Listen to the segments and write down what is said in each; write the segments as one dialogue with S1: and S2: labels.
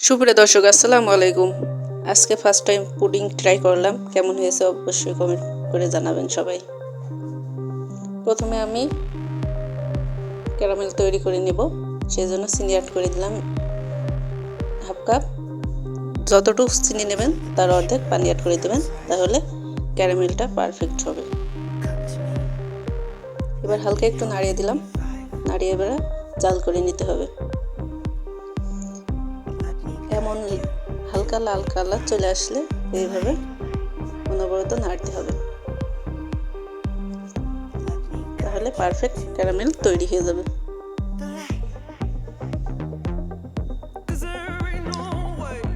S1: সুপ্রিয় দর্শক, আসসালামু আলাইকুম। আজকে ফার্স্ট টাইম পুডিং ট্রাই করলাম। কেমন হয়েছে অবশ্যই কমেন্ট করে জানাবেন সবাই। প্রথমে আমি ক্যারামেল তৈরি করে নেব। সেই জন্য চিনি অ্যাড করে দিলাম হাফ কাপ যতটুকু চিনি নেবেন, তার অর্ধেক পানি অ্যাড করে দেবেন। তাহলে ক্যারামেলটা পারফেক্ট হবে। এবার হালকা একটু নাড়িয়ে দিলাম। নাড়িয়ে এবার জাল করে নিতে হবে। এমন হালকা লাল কালার চলে আসলে এইভাবে অনবরত নাড়তে হবে। তাহলে পারফেক্ট ক্যারামেল তৈরি হয়ে যাবে।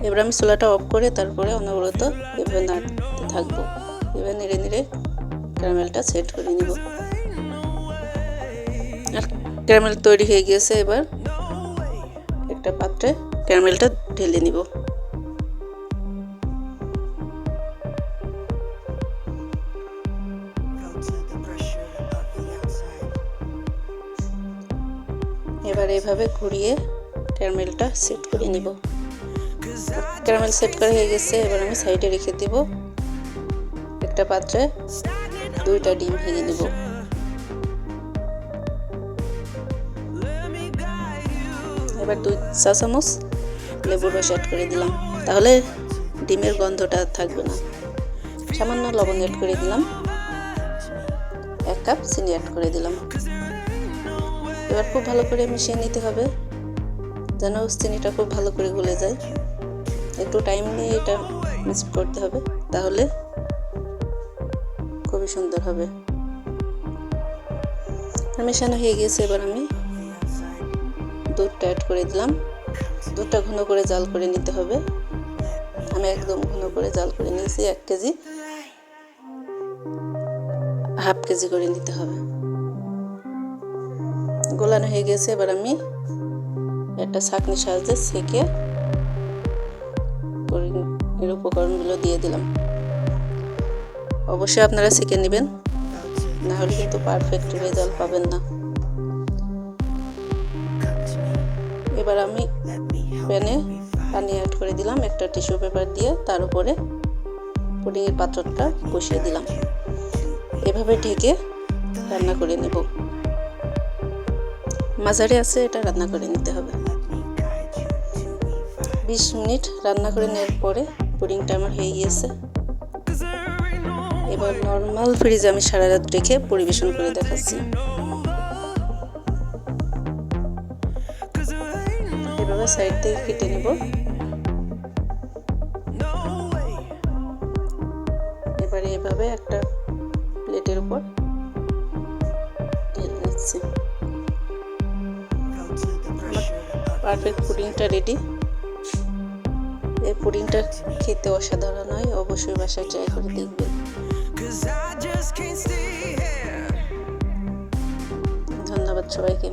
S1: এবার আমি চুলাটা অফ করে তারপরে অনবরত এভাবে নাড়তে থাকব। এবার নেড়ে নেড়ে ক্যারামেলটা সেট করে নিব। আর ক্যারামেল তৈরি হয়ে গিয়েছে এবার একটা পাত্রে ক্যারামেলটা ঢেলে নিব। এবার এভাবে ঘুরিয়ে ক্যারামেলটা সেট করে নিব। ক্যারামেল সেট করা হয়ে গেছে, এবার আমি সাইডে রেখে দেব। একটা পাত্রে দুইটা ডিম ভেঙে নেব। এবার দুই চা চামচ লেবুর রস অ্যাড করে দিলাম। তাহলে ডিমের গন্ধটা থাকবে না। সামান্য লবণ অ্যাড করে দিলাম। এক কাপ চিনি অ্যাড করে দিলাম। এবার খুব ভালো করে মিশিয়ে নিতে হবে, যেন চিনিটা খুব ভালো করে গলে যায়। একটু টাইম নিয়ে এটা মিক্স করতে হবে, তাহলে খুবই সুন্দর হবে। মেশানো হয়ে গিয়েছে এবার আমি দুধটা অ্যাড করে দিলাম। দুধটা ঘন করে জাল করে নিতে হবে। আমি একদম ঘন করে জাল করে নিয়েছি, এক কেজি। হাফ কেজি করে নিতে হবে। গোলানো হয়ে গেছে, এবার আমি একটা ছাঁকনির সাহায্যে সেকে এর উপকরণগুলো দিয়ে দিলাম। অবশ্যই আপনারা সেকে নেবেন, না হলে কিন্তু পারফেক্ট রেজাল্ট পাবেন না। এবার আমি প্যানে পানি অ্যাড করে দিলাম, একটা টিস্যু পেপার দিয়ে তার উপরে পুডিংয়ের পাত্রটা বসিয়ে দিলাম। এভাবে ঢেকে রান্না করে নেব। মাঝারি আছে, এটা রান্না করে নিতে হবে। বিশ মিনিট রান্না করে নেওয়ার পরে পুডিংটা আমার হয়ে গিয়েছে। এবার নর্মাল ফ্রিজে আমি সারা রাত রেখে পরিবেশন করে দেখাচ্ছি। এভাবে সাইড থেকে কেটে নেব। এবারে এভাবে একটা প্লেটের উপর ঢেলে নিচ্ছি পারফেক্ট পুডিংটা রেডি এই পুডিংটা খেতে অসাধারণ হয়, অবশ্যই বাসায় ট্রাই করে দেখবেন। ধন্যবাদ সবাইকে।